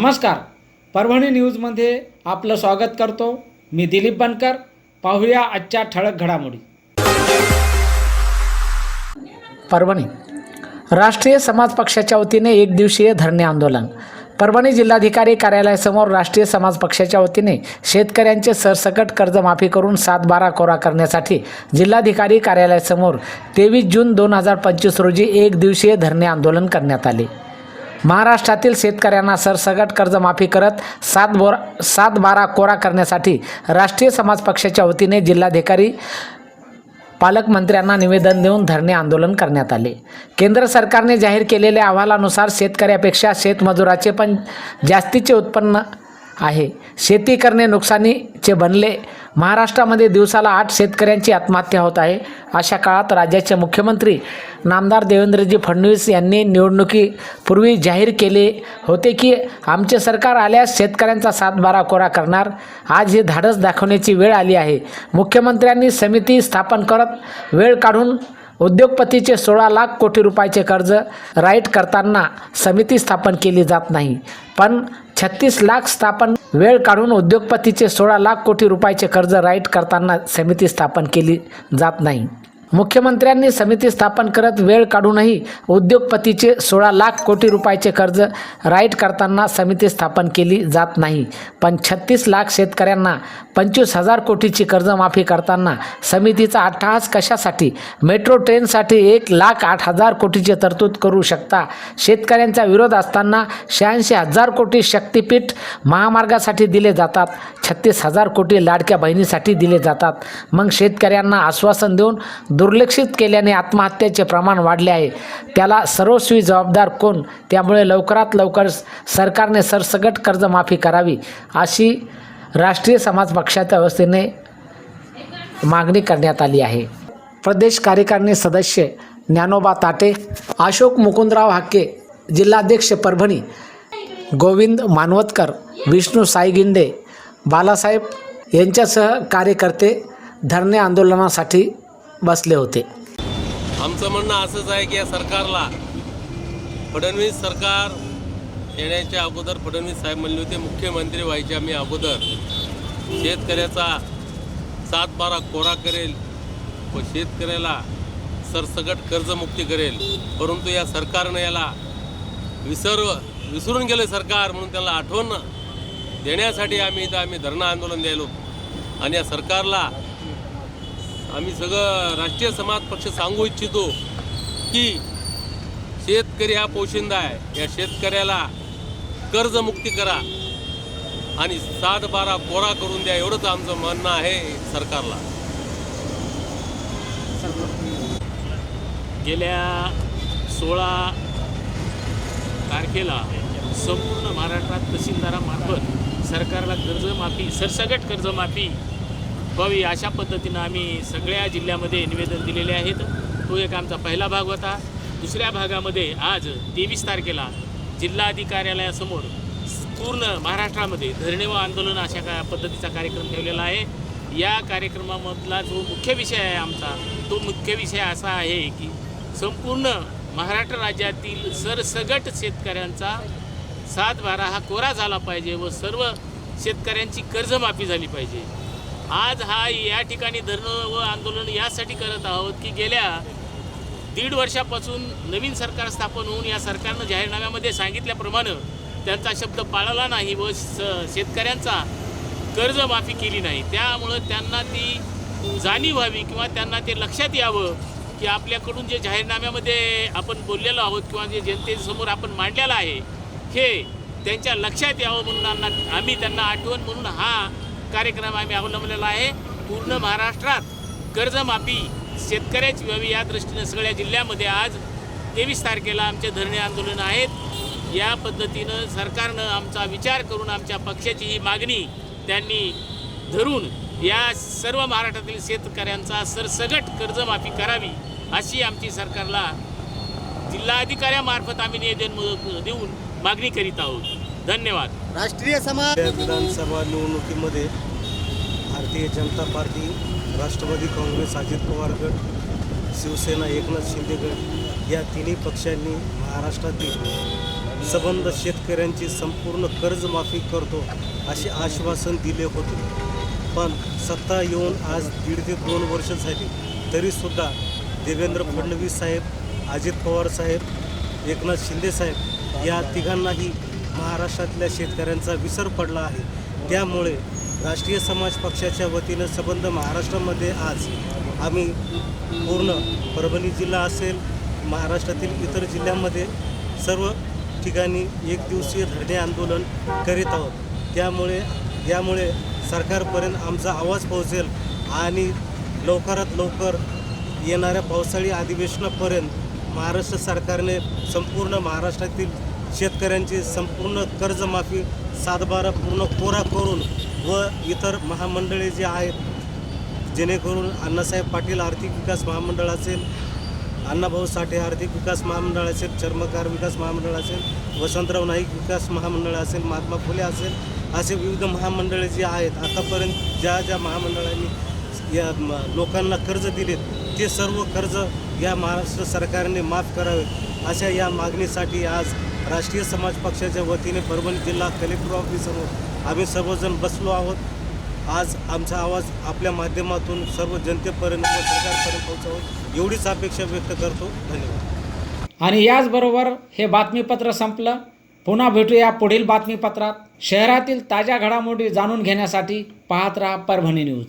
नमस्कार. परभणी न्यूजमध्ये आपलं स्वागत करतो. मी दिलीप बनकर. पाहूया आजच्या ठळक घडामोडी. परभणी. राष्ट्रीय समाज पक्षाच्या वतीने एक दिवसीय धरणे आंदोलन. परभणी जिल्हाधिकारी कार्यालयासमोर राष्ट्रीय समाज पक्षाच्या वतीने शेतकऱ्यांचे सरसकट कर्जमाफी करून सात बारा कोरा करण्यासाठी जिल्हाधिकारी कार्यालयासमोर तेवीस जून दोन हजार पंचवीस रोजी एक दिवसीय धरणे आंदोलन करण्यात आले. महाराष्ट्रातील शेतकऱ्यांना सरसगट कर्जमाफी करत सात बोरा सात बारा कोरा करण्यासाठी राष्ट्रीय समाज पक्षाच्या वतीने जिल्हाधिकारी पालकमंत्र्यांना निवेदन देऊन धरणे आंदोलन करण्यात आले. केंद्र सरकारने जाहीर केलेल्या अहवालानुसार शेतकऱ्यापेक्षा शेतमजुराचे पण जास्तीचे उत्पन्न आहे. शेती करणे नुकसानीचे बनले. महाराष्ट्रामध्ये दिवसाला आठ शेतकऱ्यांची आत्महत्या होत आहे. अशा काळात राज्याचे मुख्यमंत्री नामदार देवेंद्रजी फडणवीस यांनी निवडणुकीपूर्वी जाहीर केले होते की आमचे सरकार आल्यास शेतकऱ्यांचा सातबारा कोरा करणार. आज हे धाडस दाखवण्याची वेळ आली आहे. मुख्यमंत्र्यांनी समिती स्थापन करत वेळ काढून उद्योगपतीचे सोळा लाख कोटी रुपयाचे कर्ज राईट करताना समिती स्थापन केली जात नाही. पण छत्तीस लाख स्थापन वेळ काढून उद्योगपतीचे सोळा लाख कोटी रुपयाचे कर्ज राईट करताना समिती स्थापन केली जात नाही. मुख्यमंत्र्यांनी समिती स्थापन करत वेळ काढूनही उद्योगपतीचे सोळा लाख कोटी रुपयाचे कर्ज राईट करताना समिती स्थापन केली जात नाही. पण छत्तीस लाख शेतकऱ्यांना पंचवीस हजार कोटीची कर्जमाफी करताना समितीचा अट्टहास कशासाठी? मेट्रो ट्रेनसाठी एक लाख आठ हजार कोटीची तरतूद करू शकता? शेतकऱ्यांचा विरोध असताना शहाऐंशी हजार कोटी शक्तीपीठ महामार्गासाठी दिले जातात. छत्तीस हजार कोटी लाडक्या बहिणीसाठी दिले जातात. मग शेतकऱ्यांना आश्वासन देऊन दुर्लक्षित केल्याने आत्महत्येचे प्रमाण वाढले आहे. त्याला सर्वस्वी जबाबदार कोण? त्यामुळे लवकरात लवकर सरकारने सरसकट कर्जमाफी करावी अशी राष्ट्रीय समाज पक्षाच्या अवस्थेने मागणी करण्यात आली आहे. प्रदेश कार्यकारिणी सदस्य ज्ञानोबा ताटे अशोक मुकुंदराव हाके जिल्हाध्यक्ष परभणी गोविंद मानवतकर विष्णू साईगिंडे बालासाहेब यांच्यासह कार्यकर्ते धरणे आंदोलनासाठी बसले होते. आमचं म्हणणं असंच आहे की या सरकारला फडणवीस सरकार येण्याच्या अगोदर फडणवीस साहेब म्हणले होते मुख्यमंत्री व्हायचे आम्ही अगोदर शेतकऱ्याचा सात बारा कोरा करेल व शेतकऱ्याला सरसकट कर्जमुक्ती करेल. परंतु या सरकारनं याला विसर विसरून गेले सरकार म्हणून त्याला आठवण देण्यासाठी आम्ही इथं आम्ही धरणं आंदोलन द्यायलो. आणि या सरकारला आम्ही सगळं राष्ट्रीय समाज पक्ष सांगू इच्छितो की शेतकरी हा पोशिंदा आहे. या शेतकऱ्याला कर्जमुक्ती करा आणि सात बारा कोरा करून द्या. एवढंच आमचं म्हणणं आहे सरकारला. गेल्या सोळा तारखेला संपूर्ण महाराष्ट्रात तहसीलदारामार्फत सरकारला कर्जमाफी सरसगट कर्जमाफी व्हावी अशा पद्धतीनं आम्ही सगळ्या जिल्ह्यामध्ये निवेदन दिलेले आहेत. तो एक आमचा पहिला भाग होता. दुसऱ्या भागामध्ये आज तेवीस तारखेला जिल्हाधिकार्यालयासमोर पूर्ण महाराष्ट्रामध्ये धरणे व आंदोलन अशा का पद्धतीचा कार्यक्रम ठेवलेला आहे. या कार्यक्रमामधला जो मुख्य विषय आहे आमचा तो मुख्य विषय असा आहे की संपूर्ण महाराष्ट्र राज्यातील सरसगट शेतकऱ्यांचा सात बारा हा कोरा झाला पाहिजे व सर्व शेतकऱ्यांची कर्जमाफी झाली पाहिजे. आज हा या ठिकाणी धरणं व आंदोलन यासाठी करत आहोत की गेल्या दीड वर्षापासून नवीन सरकार स्थापन होऊन या सरकारनं जाहीरनाम्यामध्ये सांगितल्याप्रमाणे त्यांचा शब्द पाळला नाही व स शेतकऱ्यांचा कर्जमाफी केली नाही. त्यामुळं त्यांना ती जाणीव व्हावी किंवा त्यांना ते लक्षात यावं की आपल्याकडून जे जाहीरनाम्यामध्ये आपण बोललेलो आहोत किंवा जे जनतेसमोर आपण मांडलेलं आहे हे त्यांच्या लक्षात यावं म्हणून आम्ही त्यांना आठवण म्हणून हा कार्यक्रम आम्ही अवलंबलेला आहे. पूर्ण महाराष्ट्रात कर्जमाफी शेतकऱ्याची व्हावी या दृष्टीनं सगळ्या जिल्ह्यामध्ये आज तेवीस तारखेला आमचे धरणे आंदोलन आहेत. या पद्धतीनं सरकारनं आमचा विचार करून आमच्या पक्षाची ही मागणी त्यांनी धरून या सर्व महाराष्ट्रातील शेतकऱ्यांचा सरसगट कर्जमाफी करावी अशी आमची सरकारला जिल्हाधिकाऱ्यामार्फत आम्ही निवेदन देऊन मागणी करीत आहोत. धन्यवाद. राष्ट्रीय समाज या विधानसभा निवडणुकीमध्ये भारतीय जनता पार्टी राष्ट्रवादी काँग्रेस अजित पवार गट शिवसेना एकनाथ शिंदे गट या तिन्ही पक्षांनी महाराष्ट्रातील संबंध शेतकऱ्यांची संपूर्ण कर्जमाफी करतो असे आश्वासन दिले होते. पण सत्ता येऊन आज दीड ते दोन वर्ष झाली तरीसुद्धा देवेंद्र फडणवीस साहेब अजित पवार साहेब एकनाथ शिंदे साहेब या तिघांनाही महाराष्ट्रातल्या शेतकऱ्यांचा विसर पडला आहे. त्यामुळे राष्ट्रीय समाज पक्षाच्या वतीनं संबंध महाराष्ट्रामध्ये आज आम्ही पूर्ण परभणी जिल्हा असेल महाराष्ट्रातील इतर जिल्ह्यांमध्ये सर्व ठिकाणी एक दिवसीय धरणे आंदोलन करीत आहोत. त्यामुळे यामुळे सरकारपर्यंत आमचा आवाज पोहोचेल आणि लवकरात लवकर येणाऱ्या पावसाळी अधिवेशनापर्यंत महाराष्ट्र सरकारने संपूर्ण महाराष्ट्रातील शेतकऱ्यांची संपूर्ण कर्जमाफी सातबारा पूर्ण कोरा करून व इतर महामंडळे जे आहेत जेणेकरून अण्णासाहेब पाटील आर्थिक विकास महामंडळ असेल अण्णाभाऊ साठे आर्थिक विकास महामंडळ असेल चर्मकार विकास महामंडळ असेल वसंतराव नाईक विकास महामंडळ असेल महात्मा फुले असेल असे विविध महामंडळे जी आहेत आतापर्यंत ज्या ज्या महामंडळांनी या म- लोकांना कर्ज दिलेत ते सर्व कर्ज या महाराष्ट्र सरकारने माफ करावे अशा या मागणीसाठी आज राष्ट्रीय समाज पक्षाच्या वतीने परभणी जिल्हा कलेक्टर ऑफिसवर आम्ही सर्वजण बसलो आहोत. आज आमचा आवाज आपल्या माध्यमातून सर्व जनतेपर्यंत व सरकारपर्यंत पोहोचावं एवढीच अपेक्षा व्यक्त करतो. धन्यवाद. आणि याचबरोबर हे बातमीपत्र संपलं. पुन्हा भेटूया पुढील बातमीपत्रात. शहरातील ताज्या घडामोडी जाणून घेण्यासाठी पाहत राहा परभणी न्यूज.